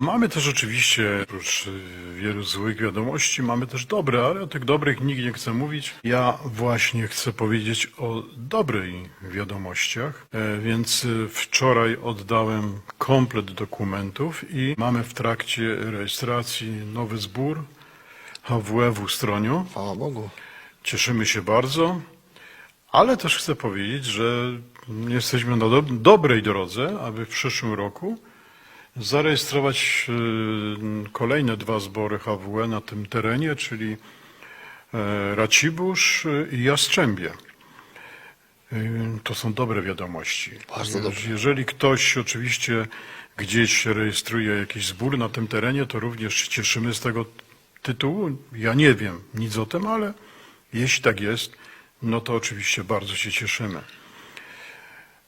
Mamy też oczywiście, oprócz y, wielu złych wiadomości, mamy też dobre, ale o tych dobrych nikt nie chce mówić. Ja właśnie chcę powiedzieć o dobrej wiadomościach, E, więc y, wczoraj oddałem komplet dokumentów i mamy w trakcie rejestracji nowy zbór HWE w Ustroniu. Chwała Bogu. Cieszymy się bardzo, ale też chcę powiedzieć, że jesteśmy na do, dobrej drodze, aby w przyszłym roku zarejestrować y, kolejne dwa zbory HWE na tym terenie, czyli e, Racibórz i Jastrzębie. Y, To są dobre wiadomości. Bardzo dobre. Jeżeli ktoś oczywiście gdzieś rejestruje jakiś zbór na tym terenie, to również się cieszymy z tego tytułu. Ja nie wiem nic o tym, ale jeśli tak jest, no to oczywiście bardzo się cieszymy.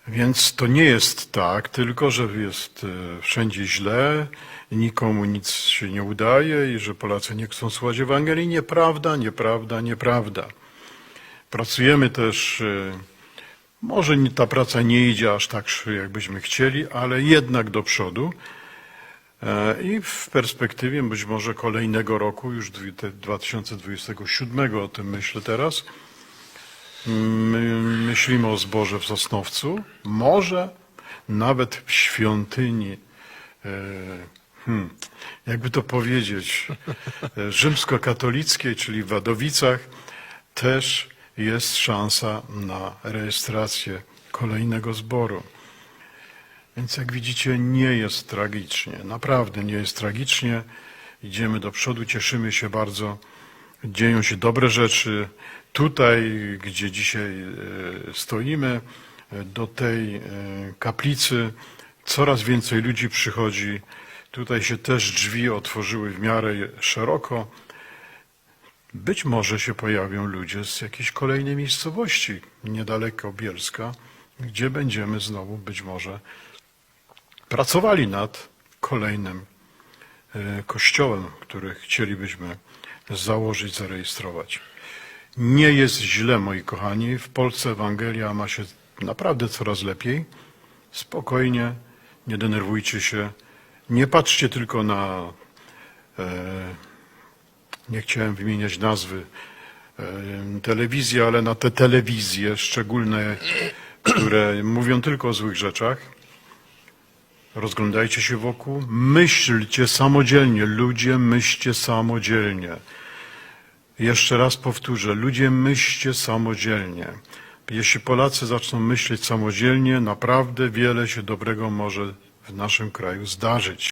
Więc to nie jest tak, tylko że jest e, wszędzie źle, nikomu nic się nie udaje i że Polacy nie chcą słuchać Ewangelii. Nieprawda, nieprawda, nieprawda. Pracujemy też, e, może ta praca nie idzie aż tak, jakbyśmy chcieli, ale jednak do przodu. E, I w perspektywie być może kolejnego roku, już dwi- te 2027, o tym myślę teraz, My myślimy o zborze w Sosnowcu, może nawet w świątyni, e, hmm, jakby to powiedzieć, e, rzymskokatolickiej, czyli w Wadowicach, też jest szansa na rejestrację kolejnego zboru. Więc jak widzicie, nie jest tragicznie, naprawdę nie jest tragicznie. Idziemy do przodu, cieszymy się bardzo, dzieją się dobre rzeczy. Tutaj, gdzie dzisiaj e, stoimy, e, do tej e, kaplicy coraz więcej ludzi przychodzi. Tutaj się też drzwi otworzyły w miarę szeroko. Być może się pojawią ludzie z jakiejś kolejnej miejscowości, niedaleko Bielska, gdzie będziemy znowu być może pracowali nad kolejnym kościołem, który chcielibyśmy założyć, zarejestrować. Nie jest źle, moi kochani. W Polsce Ewangelia ma się naprawdę coraz lepiej. Spokojnie, nie denerwujcie się. Nie patrzcie tylko na, e, nie chciałem wymieniać nazwy e, telewizji, ale na te telewizje szczególne, które mówią tylko o złych rzeczach. Rozglądajcie się wokół, myślcie samodzielnie, ludzie myślcie samodzielnie. Jeszcze raz powtórzę, ludzie myślcie samodzielnie. Jeśli Polacy zaczną myśleć samodzielnie, naprawdę wiele się dobrego może w naszym kraju zdarzyć.